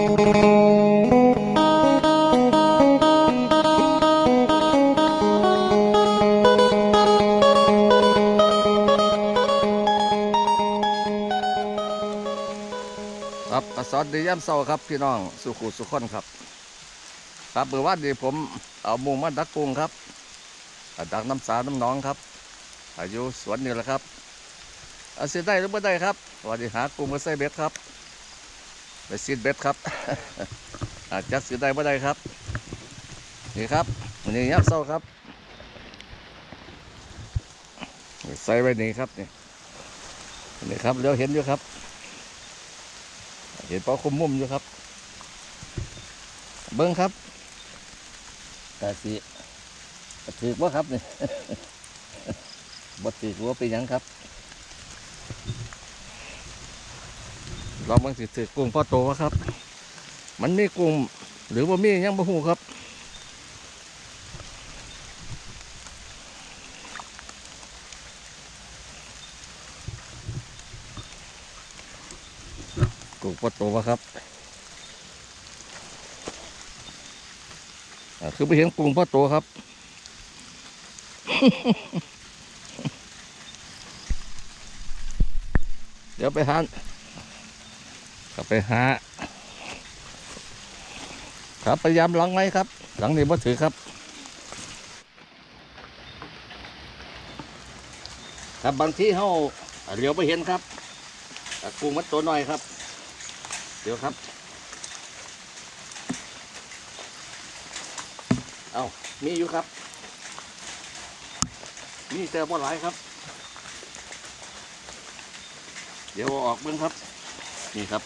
ครับสวัสดีย่ำเศร้าครับพี่น้องสุขุสุขคนครับ ครับเมื่อวานนี้ผมเอามุงมาดักกุ้งครับอ่าดักน้ำสาน้ำหนองครับ อายุสวนนี่แหละครับเอาสิได้หรือไม่ได้ครับวันนี้หากุ้งมาใส่เบ็ดครับ ไปซีดเบ็ดครับ อาจจะสิได้ไม่ได้ครับ นี่ครับวันนี้ย่ำเศร้าครับใส่ไว้นี่ครับนี่นี่ครับเดี๋ยวเห็นอยู่ครับ เห็นปลาคุมมุมอยู่ครับ เบิ้งครับกาสีถือว่าครับนี่บ่ถือว่าเป็นยังครับ ลองบางสิถือกุ้งพ่อโตวะครับ มันมีกุ้งหรือว่ามียังบ่หูครับกุ้งพ่อโตวะครับคือไปเห็นกรุงพ่อโตครับเดี๋ยวไปหา กลับไปหาครับพยายามหลังไหมครับ หลังนี้บ่ถือครับ ครับบางที่เขาเรียวไปเห็นครับกุ้งมันตัวหน้อยครับ เดี๋ยวครับ เอามีอยู่ครับ มีแต่บ่หลายครับ เดี๋ยวออกเบิ่งครับ นี่ครับ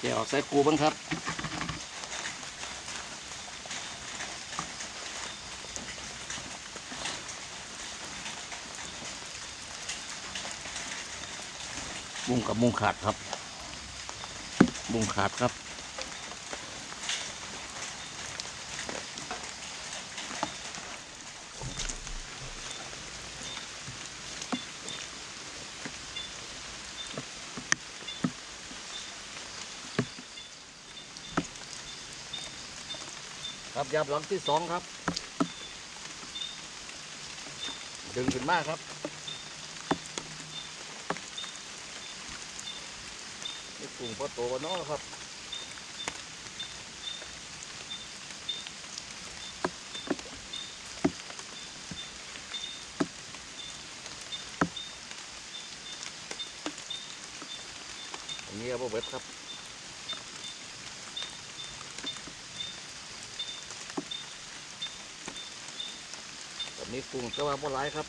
เดี๋ยวเอาใส่กูบ้างครับมุงกับมุงขาดครับมุงขาดครับ ครับยับหลังที่สองครับ ดึงขึ้นมากครับ นี่กลุ่มพอโตวะเนาะครับอันนี้เอาไปเบิดครับ นี้กุ้งจะว่าบ่หลายครับ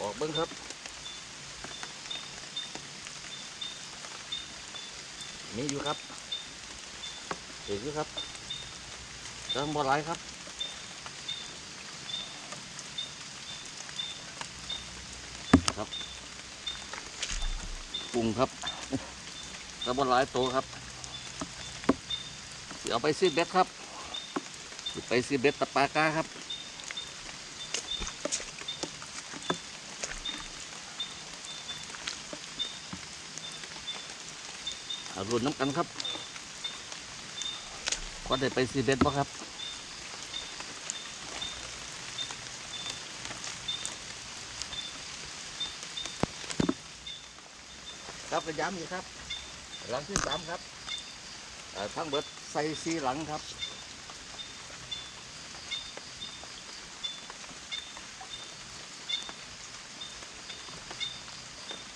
ออกเบิ้งครับมีอยู่ครับเห็นอยู่ครับเติมบ่หลายครับครับกุ้งครับจะบ่หลายโตครับสิเอาไปซีดเบ็ดครับ ไปซีดเบ็ดตะปากาครับ เอา รุนน้ำกันครับก็ได้ไปซีเบ็ดป่ะครับครับกระยำอยู่ครับ หลังที่สามครับทั้งเบิดใส่ซีหลังครับ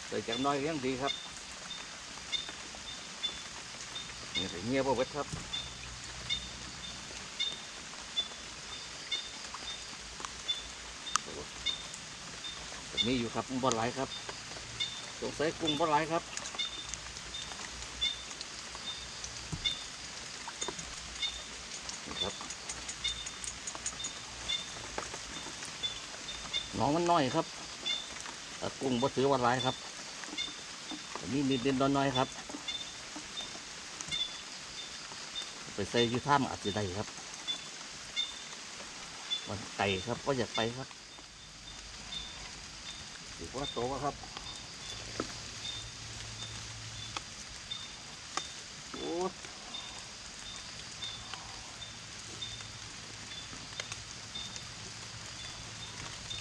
ใส่จังน้อยยังดีครับ นี่เงียบ่เบิดครับมีอยู่ครับบ่หลายครับสงสัยกุ้งบ่หลครับครับน้องมันน้อยครับกุ้งบ่ถือว่าหลายครับมีนิดเด่นน้อยๆครับ ไป ใส่ยูท่ามอาจจะได้ครับมันไก่ครับก็อยากไปครับถือว่าโตวครับ โอ้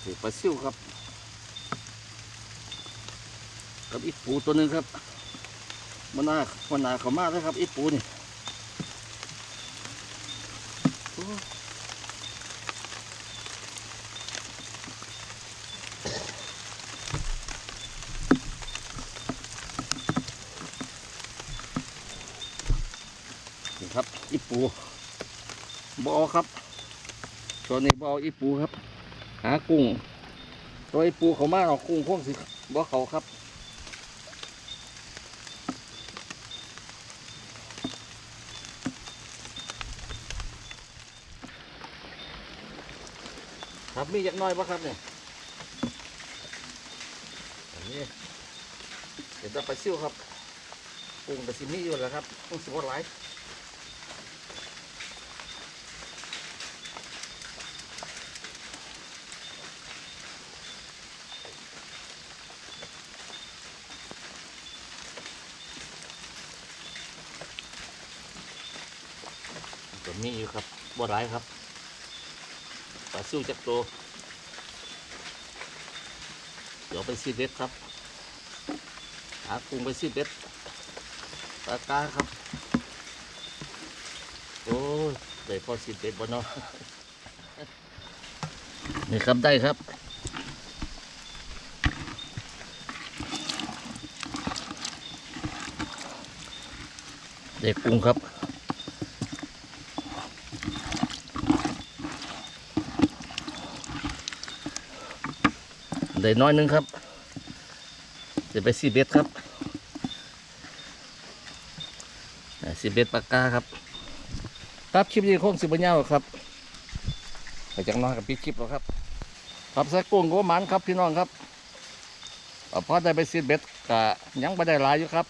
ถือปลาซิวครับ กับอีปูตัวหนึ่งครับมันนามันนาเขามากเลยครับอีปูนี่โอ้นี่ ครับอีปูบอครับตัวนี้บออีปูครับ หากุ้งตัวอีปูเขามาเอากุ้งพวกสิบ่เขาครับ ครับมีอย่างน้อยปะครับเนี่ยอันนี้เดี๋ยวจะไปซิ่วครับกุ้งกับซิมีอยู่แล้วครับกุ้งสิบหลายก็มีอยู่ครับบ่หลายครับ ปลาซิวจักโตวเดี๋ยวไปซีเบ็ดครับหากุ้งไปซีเบ็ดปลากาครับ โอ้ยได้พอซีเบ็ดบ่เนาะนี่ครับได้ครับเด็กกุ้งครับ ได้น้อยหนึงครับจะไปซีเบ็ดครับอ่าซีเบ็ดปากกาครับครับคลิปนี้คงสิบเงาครับไปจังน้อยกับพี่คลิปแล้วครับครับใส่กุ้งก็หมันครับพี่น้องครับเอาพอได้ไปซีเบ็ดกะยังไม่ได้หลายอยู่ครับ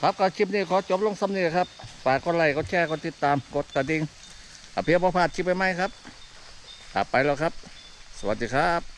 ครับก็คลิปนี้ขอจบลงซ้ำนี้ครับฝากกดไลค์กดแชร์กดติดตามกดกระดิ่งเพียบพอพลาดคลิปไปไหมครับไปแล้วครับ สวัสดีครับ